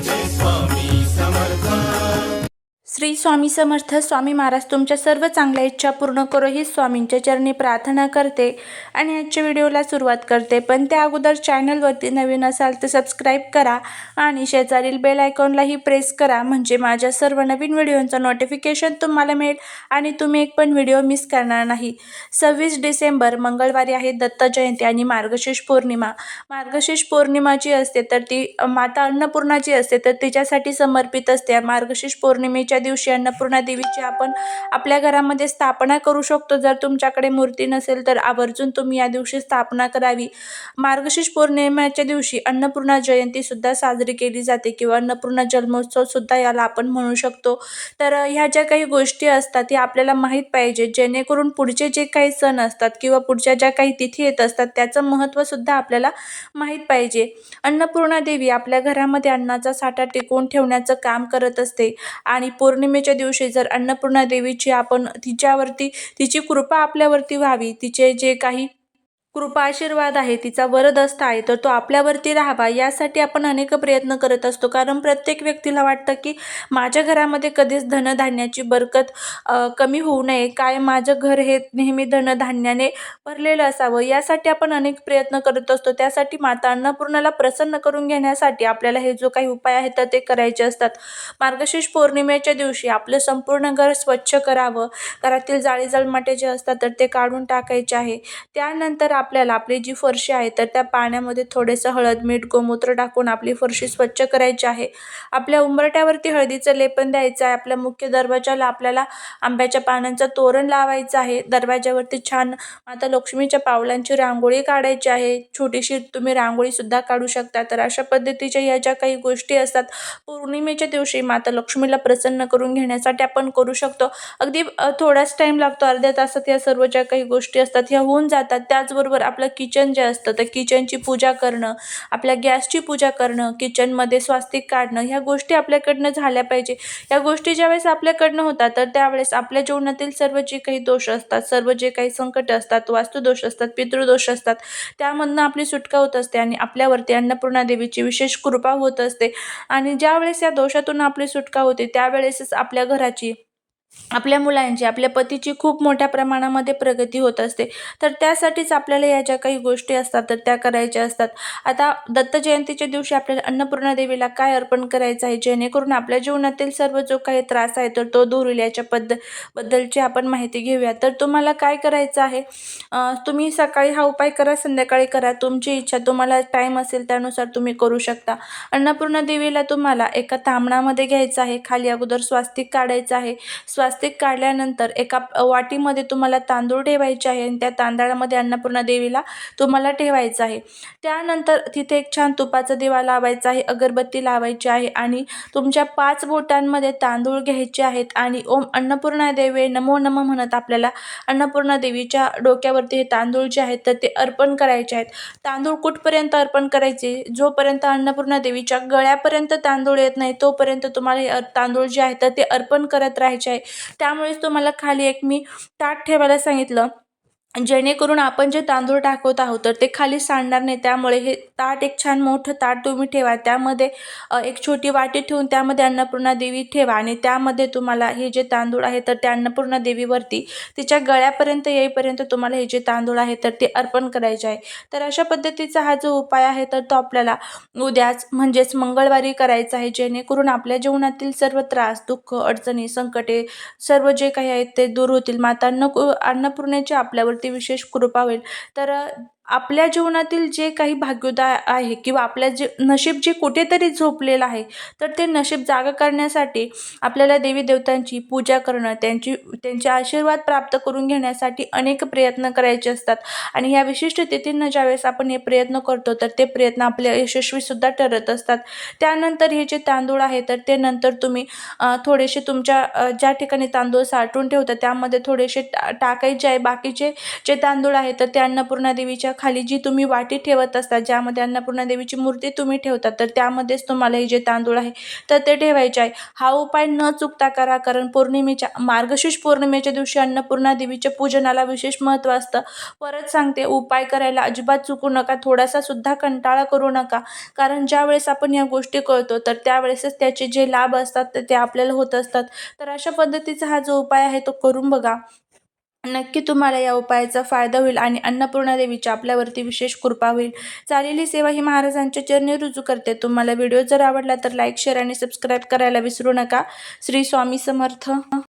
this one. Shri Swami Samarth Swami Maharaj तुमच्या सर्व चांगल्या इच्छा पूर्ण करो ही स्वामींच्या चरणी प्रार्थना करते आणि आजच्या व्हिडिओला सुरुवात करते. पण त्या अगोदर चॅनलवरती नवीन असाल तर सबस्क्राईब करा आणि शेजारील बेल आयकॉनलाही प्रेस करा म्हणजे माझ्या सर्व नवीन व्हिडिओंचं नोटिफिकेशन तुम्हाला मिळेल आणि तुम्ही एक पण व्हिडिओ मिस करणार नाही. सव्वीस डिसेंबर मंगळवारी आहे दत्त जयंती आणि मार्गशीर्ष पौर्णिमा. मार्गशीर्ष पौर्णिमा जी असते तर ती माता अन्नपूर्णा जी असते तर तिच्यासाठी समर्पित असते. मार्गशीर्ष पौर्णिमेच्या दिवशी अन्नपूर्णा देवीची आपण आपल्या घरामध्ये स्थापना करू शकतो. जर तुमच्याकडे मूर्ती नसेल तर आवर्जून तुम्ही या दिवशी स्थापना करावी. मार्गशीर्ष पौर्णिमेच्या दिवशी अन्नपूर्णा जयंतीसुद्धा साजरी केली जाते किंवा अन्नपूर्णा जन्मोत्सव सुद्धा याला आपण म्हणू शकतो. तर ह्या ज्या काही गोष्टी असतात या आपल्याला माहीत पाहिजे. जेणेकरून पुढचे जे काही सण असतात किंवा पुढच्या ज्या काही तिथी येत असतात त्याचं महत्त्वसुद्धा आपल्याला माहीत पाहिजे. अन्नपूर्णा देवी आपल्या घरामध्ये अन्नाचा साठा टिकवून ठेवण्याचं काम करत असते आणि पौर्णिमेच्या दिवशी जर अन्नपूर्णा देवीची आपण तिच्यावरती तिची कृपा आपल्यावरती व्हावी तिचे जे काही कृपा आशीर्वाद आहे तिचा वरदस्त आहे तर तो आपल्यावरती राहावा यासाठी आपण अनेक प्रयत्न करत असतो. कारण प्रत्येक व्यक्तीला वाटतं की माझ्या घरामध्ये कधीच धनधान्याची बरकत कमी होऊ नये. काय माझं घर हे नेहमी धनधान्याने भरलेलं असावं? यासाठी आपण अनेक प्रयत्न करत असतो. त्यासाठी माता अन्नपूर्णाला प्रसन्न करून घेण्यासाठी आपल्याला हे जो काही उपाय आहेत तर ते करायचे असतात. मार्गशीर्ष पौर्णिमेच्या दिवशी आपलं संपूर्ण घर स्वच्छ करावं. घरातील जाळी जळमाटे जे असतात तर ते काढून टाकायचे आहे. त्यानंतर आपल्याला आपली जी फरशी आहे तर त्या पाण्यामध्ये थोडंसं हळद मीठ गोमूत्र टाकून आपली फरशी स्वच्छ करायची आहे. आपल्या उंबरट्यावरती हळदीचं लेपन द्यायचं आहे. आपल्या मुख्य दरवाजाला आपल्याला आंब्याच्या पानांचं तोरण लावायचं आहे. दरवाजावरती छान माता लक्ष्मीच्या पावलांची रांगोळी काढायची आहे. छोटीशी तुम्ही रांगोळीसुद्धा काढू शकता. तर अशा पद्धतीच्या या ज्या काही गोष्टी असतात पौर्णिमेच्या दिवशी माता लक्ष्मीला प्रसन्न करून घेण्यासाठी आपण करू शकतो. अगदी थोडाच टाईम लागतो. अर्ध्या तासात या सर्व ज्या काही गोष्टी असतात ह्या होऊन जातात. त्याचबरोबर आपलं किचन जे असतं तर किचनची पूजा करणं आपल्या गॅसची पूजा करणं किचनमध्ये स्वास्तिक काढणं ह्या गोष्टी आपल्याकडनं झाल्या पाहिजे. या गोष्टी ज्यावेळेस आपल्याकडनं होतात तर त्यावेळेस आपल्या जीवनातील सर्व जे काही दोष असतात सर्व जे काही संकट असतात वास्तुदोष असतात पितृदोष असतात त्यामधनं आपली सुटका होत असते आणि आपल्यावरती अन्नपूर्णा देवीची विशेष कृपा होत असते. आणि ज्यावेळेस या दोषातून आपली सुटका होते त्यावेळेसच आपल्या घराची आपल्या मुलांची आपल्या पतीची खूप मोठ्या प्रमाणामध्ये प्रगती होत असते. तर त्यासाठीच आपल्याला या ज्या काही गोष्टी असतात तर त्या करायच्या असतात. आता दत्त जयंतीच्या दिवशी आपल्याला अन्नपूर्णा देवीला काय अर्पण करायचं आहे? जेणेकरून आपल्या जीवनातील सर्व जो काही त्रास आहे तर तो दूर होईल. याच्या पद्ध बद्दलची आपण माहिती घेऊया. तर तुम्हाला काय करायचं आहे? तुम्ही सकाळी हा उपाय करा संध्याकाळी करा. तुमची इच्छा तुम्हाला टाईम असेल त्यानुसार तुम्ही करू शकता. अन्नपूर्णा देवीला तुम्हाला एका तांबणामध्ये घ्यायचं आहे. खाली अगोदर स्वास्तिक काढायचं आहे. स्वास्तिक काढल्यानंतर एका वाटीमध्ये तुम्हाला तांदूळ ठेवायचे आहे आणि त्या तांदळामध्ये अन्नपूर्णा देवीला तुम्हाला ठेवायचं आहे. त्यानंतर तिथे एक छान तुपाचा दिवा लावायचा आहे अगरबत्ती लावायची आहे आणि तुमच्या पाच बोटांमध्ये तांदूळ घ्यायचे आहेत आणि ओम अन्नपूर्णा देवे नमो नम म्हणत आपल्याला अन्नपूर्णा देवीच्या डोक्यावरती हे तांदूळ जे आहेत तर ते अर्पण करायचे आहेत. तांदूळ कुठपर्यंत अर्पण करायचे? जोपर्यंत अन्नपूर्णा देवीच्या गळ्यापर्यंत तांदूळ येत नाही तोपर्यंत तुम्हाला हे तांदूळ जे आहेत तर ते अर्पण करत राहायचे आहे. त्यामुळेच तुम्हाला खाली एक मी ताट ठेवायला सांगितलं. जेणेकरून आपण जे तांदूळ टाकत आहोत तर ते खाली सांडणार नाही. त्यामुळे हे ताट एक छान मोठं ताट तुम्ही ठेवा. त्यामध्ये एक छोटी वाटी ठेवून त्यामध्ये अन्नपूर्णा देवी ठेवा आणि त्यामध्ये तुम्हाला हे जे तांदूळ आहे तर त्या अन्नपूर्णा देवीवरती तिच्या गळ्यापर्यंत येईपर्यंत तुम्हाला हे जे तांदूळ आहे तर ते अर्पण करायचे आहे. तर अशा पद्धतीचा हा जो उपाय आहे तर तो आपल्याला उद्याच म्हणजेच मंगळवारी करायचा आहे. जेणेकरून आपल्या जीवनातील सर्व त्रास दुःख अडचणी संकटे सर्व जे काही आहेत ते दूर होतील. माता अन्न आपल्यावर आपल्यावरती विशेष कृपा होईल. तर आपल्या जीवनातील जे काही भाग्योदय आहे किंवा आपल्या जे नशीब जे कुठेतरी झोपलेलं आहे तर ते नशीब जागा करण्यासाठी आपल्याला देवी देवतांची पूजा करणं त्यांची त्यांचे आशीर्वाद प्राप्त करून घेण्यासाठी अनेक प्रयत्न करायचे असतात. आणि ह्या विशिष्ट तिथींना ज्यावेळेस आपण हे प्रयत्न करतो तर ते प्रयत्न आपले यशस्वीसुद्धा ठरत असतात. त्यानंतर हे जे तांदूळ आहे तर ते नंतर तुम्ही थोडेसे तुमच्या ज्या ठिकाणी तांदूळ साठवून ठेवता त्यामध्ये थोडेसे टा टाकायचे आहे. बाकीचे जे तांदूळ आहे तर ते अन्नपूर्णा देवीच्या खाली जी तुम्ही वाटी ठेवत असता ज्यामध्ये अन्नपूर्णा देवीची मूर्ती तुम्ही ठेवता तर त्यामध्येच तुम्हाला हे जे तांदूळ आहे तर ते ठेवायचे आहे. हा उपाय न चुकता करा कारण पौर्णिमेच्या मार्गशीर्ष पौर्णिमेच्या दिवशी अन्नपूर्णा देवीच्या पूजनाला विशेष महत्त्व असतं. परत सांगते उपाय करायला अजिबात चुकू नका थोडासा सुद्धा कंटाळा करू नका कारण ज्यावेळेस आपण या गोष्टी कळतो तर त्यावेळेसच त्याचे जे लाभ असतात तर ते आपल्याला होत असतात. तर अशा पद्धतीचा हा जो उपाय आहे तो करून बघा. नक्की तुम्हाला या उपायाचा फायदा होईल आणि अन्नपूर्णा देवीची आपल्यावरती विशेष कृपा होईल. चालेली सेवा ही महाराजांच्या चरणी रुजू करते. तुम्हाला व्हिडिओ जर आवडला तर लाईक शेअर आणि सबस्क्राईब करायला विसरू नका. श्री स्वामी समर्थ.